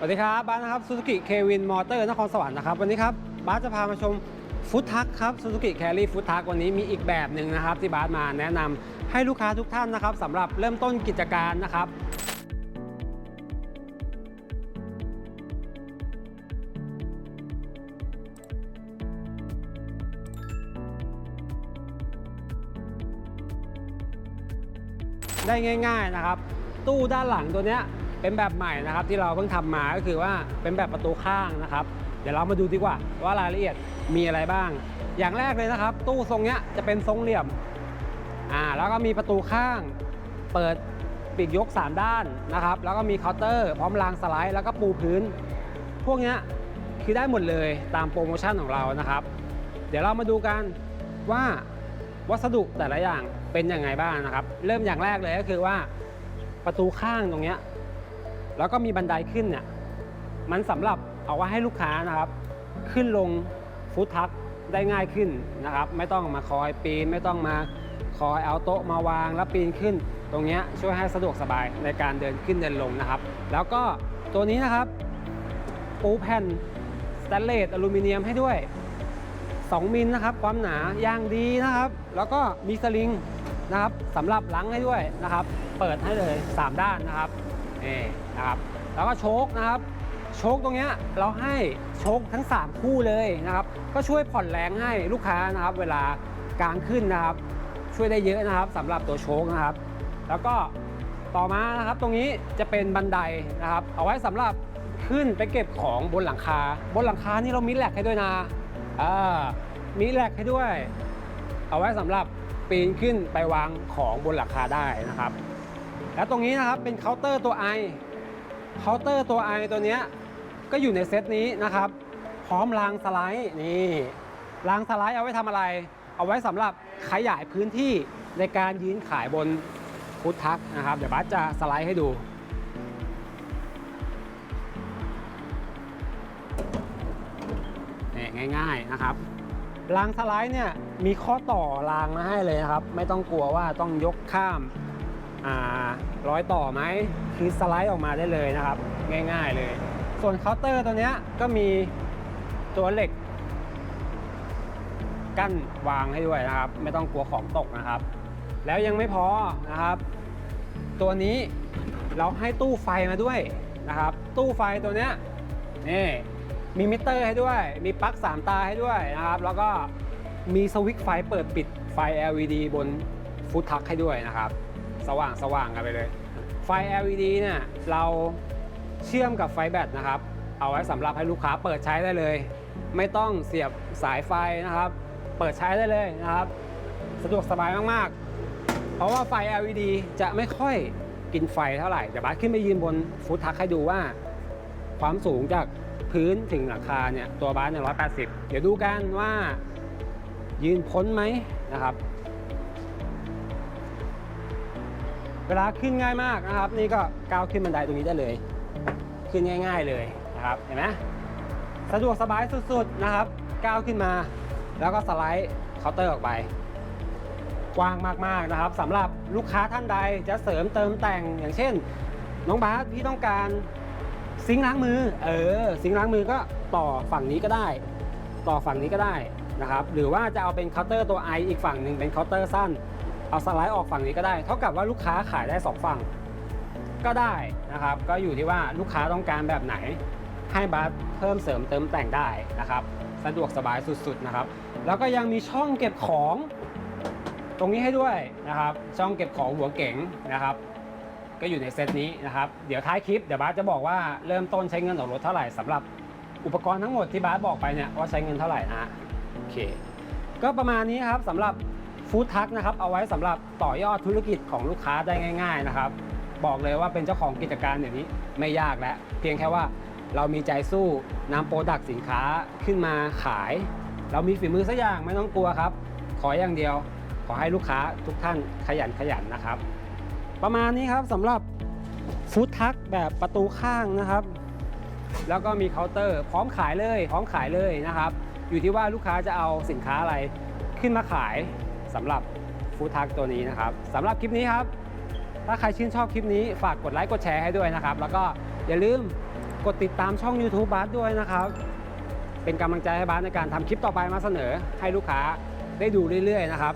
สวัสดีครับบ้านนะครับซูซูกิเควินมอเตอร์นครสวรรค์นะครับวันนี้ครับบ้านจะพามาชมฟุตทักครับซูซูกิแคลรี่ฟุตทักวันนี้มีอีกแบบหนึ่งนะครับ ที่บ้านมาแนะนำให้ลูกค้าทุกท่านนะครับสำหรับเริ่มต้นกิจการนะครับได้ง่าย ๆนะครับ ตู้ด้านหลังตัวเนี้ย เป็นแบบใหม่นะครับที่เราเพิ่งทำมาก็คือว่าเป็นแบบประตูข้างนะครับ เดี๋ยวเรามาดูดีกว่าว่ารายละเอียดมีอะไรบ้าง อย่างแรกเลยนะครับ ตู้ทรงเนี้ยจะเป็นทรงเหลี่ยมอ่าแล้วก็มีประตูข้าง เปิดปีกยก 3 ด้านนะครับ แล้วก็มีเคาน์เตอร์ พร้อมรางสไลด์แล้วก็ปูพื้น พวกเนี้ยคือได้หมดเลยตามโปรโมชั่นของเรานะครับ เดี๋ยวเรามาดูกันว่าวัสดุแต่ละอย่างเป็นยังไงบ้างนะครับ เริ่มอย่างแรกเลยก็คือว่าประตูข้างตรงเนี้ย แล้วก็มีบันไดขึ้นเนี่ยมันสำหรับเอาไว้ให้ลูกค้านะครับ ขึ้นลงฟุตทักได้ง่ายขึ้นนะครับ ไม่ต้องมาคอยปีนไม่ต้องมาคอยเอาโต๊ะมาวางแล้วปีนขึ้น ตรงเนี้ยช่วยให้สะดวกสบายในการเดินขึ้นเดินลงนะครับ แล้วก็ตัวนี้นะครับปูแผ่นสแตนเลสอลูมิเนียมให้ด้วย 2 มิลนะครับ ความหนาอย่างดีนะครับ แล้วก็มีสลิงนะครับสำหรับล้างให้ด้วยนะครับ เปิดให้เลย 3 ด้านนะครับ นี่นะครับแล้วก็โชคนะครับ โชคตรงเนี้ยเราให้โชคทั้ง 3 คู่เลยนะครับ ก็ช่วยผ่อนแรงให้ลูกค้านะครับ เวลากลางขึ้นนะครับ ช่วยได้เยอะนะครับสำหรับตัวโชคนะครับ แล้วก็ต่อมานะครับตรงนี้จะเป็นบันไดนะครับ เอาไว้สำหรับขึ้นไปเก็บของบนหลังคา บนหลังคานี่เรามีแหลกให้ด้วยนะอ่ามีแหลกให้ด้วย เอาไว้สำหรับปีนขึ้นไปวางของบนหลังคาได้นะครับ แล้วตรงนี้นะครับเป็นเคาน์เตอร์ตัวไอเคาน์เตอร์ตัวไอตัวเนี้ยก็อยู่ในเซตนี้นะครับ พร้อมรางสไลด์นี่รางสไลด์เอาไว้ทำอะไร เอาไว้สำหรับขยายพื้นที่ในการยืนขายบนฟุตทักนะครับ เดี๋ยวบัสจะสไลด์ให้ดูนี่ง่าย ๆนะครับรางสไลด์เนี่ยมีข้อต่อรางมาให้เลยนะครับ ไม่ต้องกลัวว่าต้องยกข้าม ร้อยต่อไหมคือสไลด์ออกมาได้เลยนะครับ ง่ายๆเลย ส่วนเคาน์เตอร์ตัวเนี้ยก็มีตัวเหล็ก กั้นวางให้ด้วยนะครับ ไม่ต้องกลัวของตกนะครับ แล้วยังไม่พอนะครับ ตัวนี้เราให้ตู้ไฟมาด้วยนะครับ ตู้ไฟตัวเนี้ยนี่มีมิเตอร์ให้ด้วย มีปลั๊ก3ตาให้ด้วยนะครับ แล้วก็มีสวิตช์ไฟเปิดปิดไฟ LED บนฟุตทักให้ด้วยนะครับ สว่างสว่างกันไปเลย ไฟ LED เนี่ยเราเชื่อมกับไฟแบตนะครับ เอาไว้สำหรับให้ลูกค้าเปิดใช้ได้เลย ไม่ต้องเสียบสายไฟนะครับ เปิดใช้ได้เลยนะครับ สะดวกสบายมากๆ เพราะว่าไฟ LED จะไม่ค่อยกินไฟเท่าไหร่เดี๋ยวบัสขึ้นไปยืนบนฟุตทักให้ดูว่า ความสูงจากพื้นถึงหลังคาเนี่ยตัวบ้านเนี่ยร้อยแปดสิบเดี๋ยวดูกันว่ายืนพ้นไหมนะครับ เวลาขึ้นง่ายมากนะครับ นี่ก็ก้าวขึ้นบันไดตรงนี้ได้เลย ขึ้นง่าย ๆเลยนะครับเห็นไหมสะดวกสบายสุดๆนะครับก้าวขึ้นมา แล้วก็สไลด์เคาน์เตอร์ออกไป กว้างมากๆนะครับสำหรับลูกค้าท่านใดจะเสริมเติมแต่งอย่างเช่น น้องบาสพี่ต้องการซิงค์ล้างมือเออซิงค์ล้างมือก็ต่อฝั่งนี้ก็ได้ ต่อฝั่งนี้ก็ได้นะครับหรือว่าจะเอาเป็นเคาน์เตอร์ตัวไออีกฝั่งหนึ่งเป็นเคาน์เตอร์สั้น เอาสไลด์ออกฝั่งนี้ก็ได้ เท่ากับว่าลูกค้าขายได้สองฝั่ง ก็ได้นะครับ ก็อยู่ที่ว่าลูกค้าต้องการแบบไหน ให้บาสเพิ่มเสริมเติมแต่งได้นะครับ สะดวกสบายสุดๆนะครับ แล้วก็ยังมีช่องเก็บของ ตรงนี้ให้ด้วยนะครับ ช่องเก็บของหัวเก๋งนะครับ ก็อยู่ในเซตนี้นะครับ เดี๋ยวท้ายคลิปเดี๋ยวบาสจะบอกว่าเริ่มต้นใช้เงินออกรถเท่าไหร่สำหรับอุปกรณ์ทั้งหมดที่บาสบอกไปเนี่ยว่าใช้เงินเท่าไหร่นะฮะโอเค ก็ประมาณนี้ครับสำหรับ ฟู้ดทักนะครับเอาไว้สำหรับต่อยอดธุรกิจของลูกค้าได้ง่าย ๆนะครับ บอกเลยว่าเป็นเจ้าของกิจการเดี๋ยวนี้ไม่ยากแล้วเพียงแค่ว่าเรามีใจสู้นำโปรดักต์สินค้าขึ้นมาขาย เรามีฝีมือสักอย่างไม่ต้องกลัวครับ ขออย่างเดียว ขอให้ลูกค้าทุกท่านขยันขยันนะครับ ประมาณนี้ครับสำหรับฟู้ดทักแบบประตูข้างนะครับ แล้วก็มีเคาน์เตอร์ พร้อมขายเลย พร้อมขายเลยนะครับ อยู่ที่ว่าลูกค้าจะเอาสินค้าอะไรขึ้นมาขาย สำหรับฟู้ดทักตัวนี้นะครับสำหรับคลิปนี้ครับ ถ้าใครชื่นชอบคลิปนี้ฝากกดไลค์กดแชร์ให้ด้วยนะครับ แล้วก็อย่าลืมกดติดตามช่อง YouTube บาสด้วยนะครับ เป็นกำลังใจให้บาสในการทำคลิปต่อไปมาเสนอให้ลูกค้าได้ดูเรื่อยๆนะครับ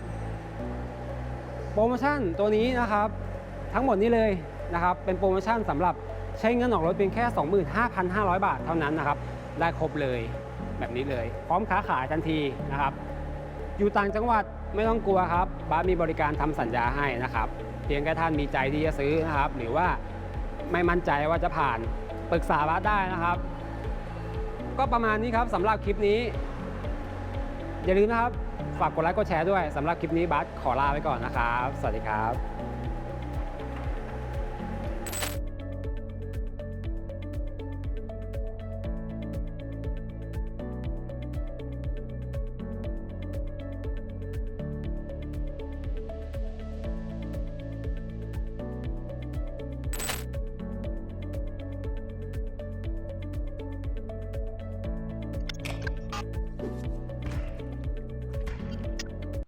โปรโมชั่นตัวนี้นะครับ ทั้งหมดนี้เลยนะครับ เป็นโปรโมชั่นสำหรับใช้เงินออกรถเพียงแค่ 25,500 บาทเท่านั้นนะครับ ได้ครบเลยแบบนี้เลย พร้อมค้าขายทันทีนะครับ อยู่ต่างจังหวัด ไม่ต้องกลัวครับบ้านมีบริการทำสัญญาให้นะครับ เพียงแค่ท่านมีใจที่จะซื้อนะครับ หรือว่าไม่มั่นใจว่าจะผ่านปรึกษาบ้านได้นะครับ ก็ประมาณนี้ครับสำหรับคลิปนี้ อย่าลืมนะครับ ฝากกดไลค์กดแชร์ด้วยสำหรับคลิปนี้บัสขอลาไปก่อนนะครับ สวัสดีครับ